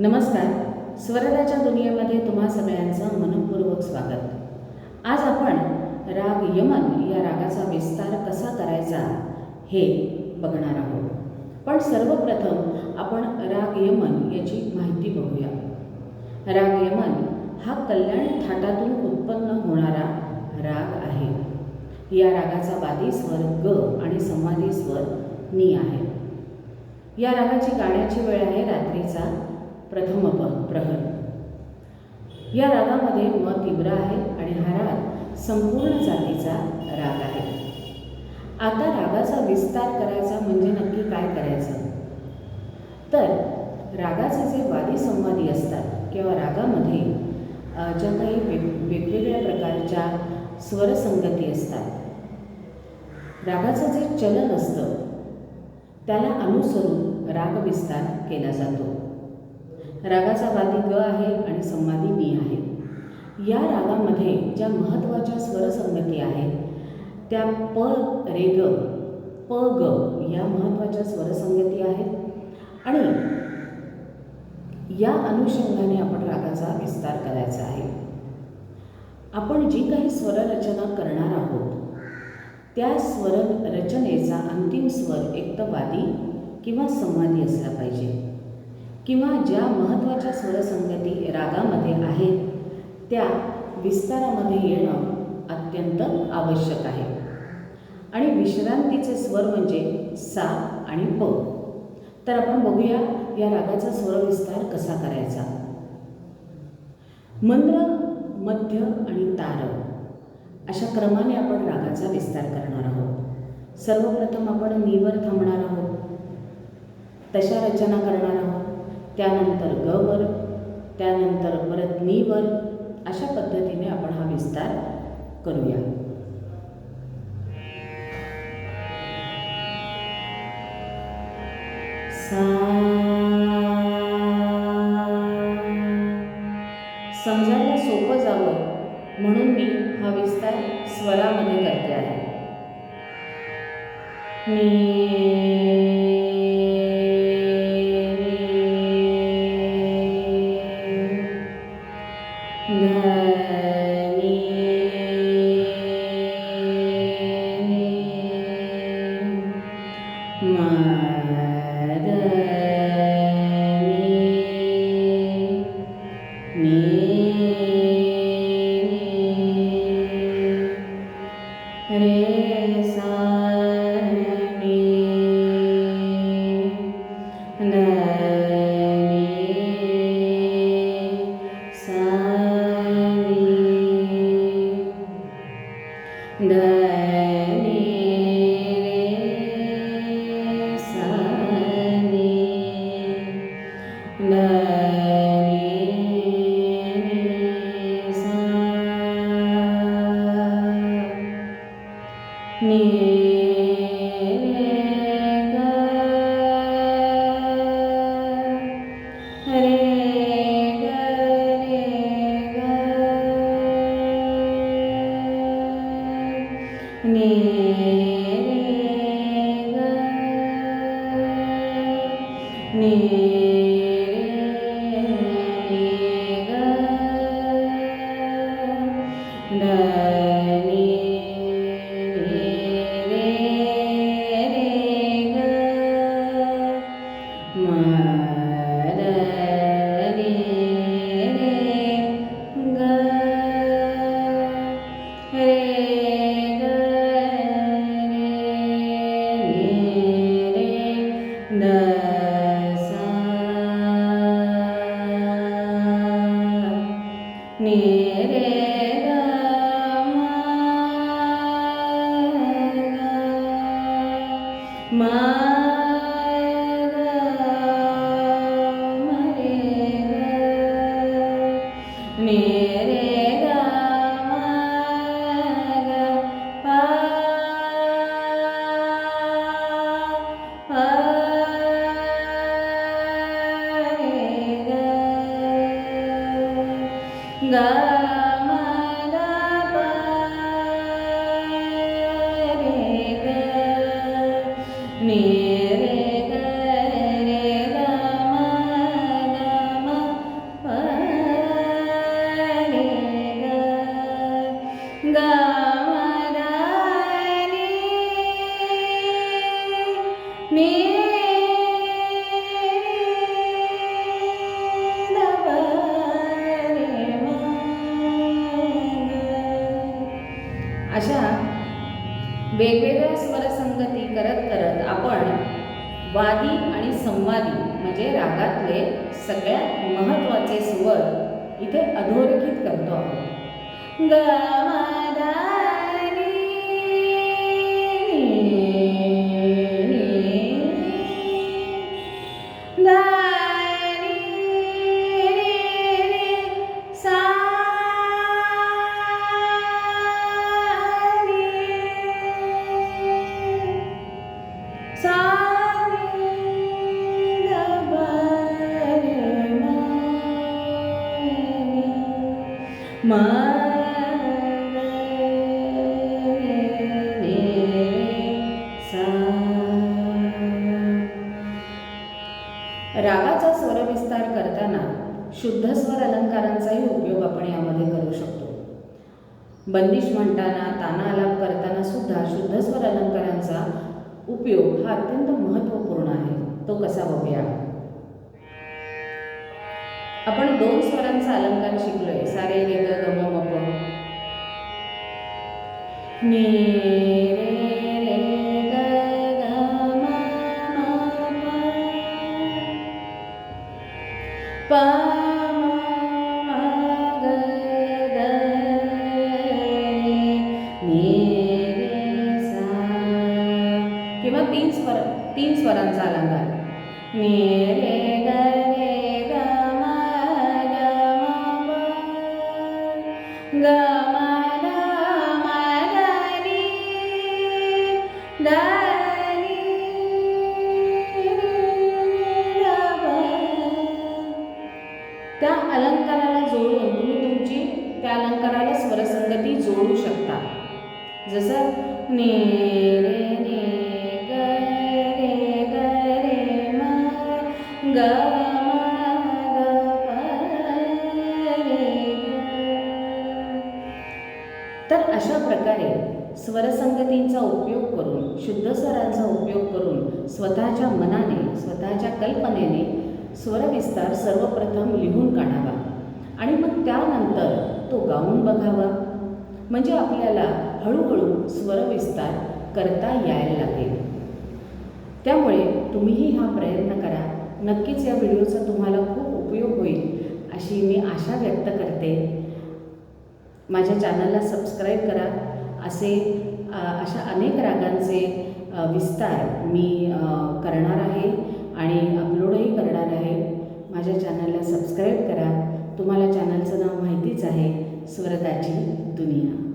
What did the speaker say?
नमस्कार. स्वराच्या दुनियेमध्ये तुम्हा सगळ्यांचं मनपूर्वक स्वागत. आज आपण राग यमन या रागाचा विस्तार कसा करायचा हे बघणार आहोत. पण सर्वप्रथम आपण राग यमन याची माहिती बघूया. राग यमन हा कल्याण थाटातून उत्पन्न होणारा राग आहे. या रागाचा वादी स्वर ग आणि संवादी स्वर नी आहे. या रागाची गाण्याची वेळ आहे रात्रीचा प्रथम प प्रहर या रागामध्ये म तीव्र आहे आणि हा राग संपूर्ण जातीचा राग आहे. आता रागाचा विस्तार करायचा म्हणजे नक्की काय करायचं? तर रागाचे जे वादी संवादी असतात किंवा रागामध्ये ज्या काही वेग वेगवेगळ्या प्रकारच्या स्वरसंगती असतात रागाचं जे चलन असतं त्याला अनुसरून राग विस्तार केला जातो. रागाचा वादी ग आहे आणि संवादी नी आहे. या रागामध्ये ज्या महत्त्वाच्या स्वरसंगती आहेत त्या प रे ग प ग या महत्त्वाच्या स्वरसंगती आहेत. आणि या अनुषंगाने आपण रागाचा विस्तार करायचा आहे. आपण जी काही स्वररचना करणार आहोत त्या स्वर रचनेचा अंतिम स्वर एक तर वादी किंवा संवादी असला पाहिजे. किंवा ज्या महत्त्वाच्या स्वरसंगती रागामध्ये आहेत त्या विस्तारामध्ये येणं अत्यंत आवश्यक आहे. आणि विश्रांतीचे स्वर म्हणजे सा आणि प. तर आपण बघूया या रागाचा स्वरविस्तार कसा करायचा. मंद्र मध्य आणि तार. अशा क्रमाने आपण रागाचा विस्तार करणार आहोत. सर्वप्रथम आपण नीवर थांबणार आहोत. तशा रचना करणार आहोत. त्यानंतर गवर त्यानंतर परत नीवर अशा पद्धतीने आपण हा विस्तार करूया. समजायला सोपं जावं म्हणून मी हा विस्तार स्वरामध्ये करते आहे. रे सा नी रे रे वेगवेगळ्या स्वरसंगती करत करत आपण वादी आणि संवादी म्हणजे रागातले सगळ्यात महत्त्वाचे स्वर इथे अधोरेखित करतो आहोत रागाचा स्वर विस्तार रागाचा स्वरविस्तार करताना शुद्ध स्वर अलंकारांचाही उपयोग आपण यामध्ये करू शकतो. बंदिश म्हणताना ताना आलाप करताना सुद्धा शुद्ध स्वर अलंकारांचा उपयोग हा अत्यंत महत्त्वपूर्ण आहे. तो कसा बघूया? आपण दोन स्वरांचा अलंकार शिकलोय. नी किंवा तीन स्वर तीन स्वरांचा अलंकार. नी रे ग रे ग म ग म ग म जसं ने रे ने ग रे ग रे म ग म ग प रे ग. तर अशा प्रकारे स्वरसंगतींचा उपयोग करून शुद्ध स्वरांचा उपयोग करून स्वतःच्या मनाने स्वतःच्या कल्पनेने स्वरविस्तार सर्वप्रथम लिहून काढावा आणि मग त्यानंतर तो गाऊन बघावा म्हणजे आपल्याला हळूहळू स्वरविस्तार करता यायला लागेल. त्यामुळे तुम्हीही हा प्रयत्न करा. नक्कीच या व्हिडिओचा तुम्हाला खूप उपयोग होईल अशी मी आशा व्यक्त करते. माझ्या चॅनलला सबस्क्राईब करा. असे अशा अनेक रागांचे विस्तार मी करणार आहे आणि अपलोडही करणार आहे. माझ्या चॅनलला सबस्क्राईब करा. तुम्हाला चॅनलचं नाव माहितीच आहे स्वरदाची दुनिया.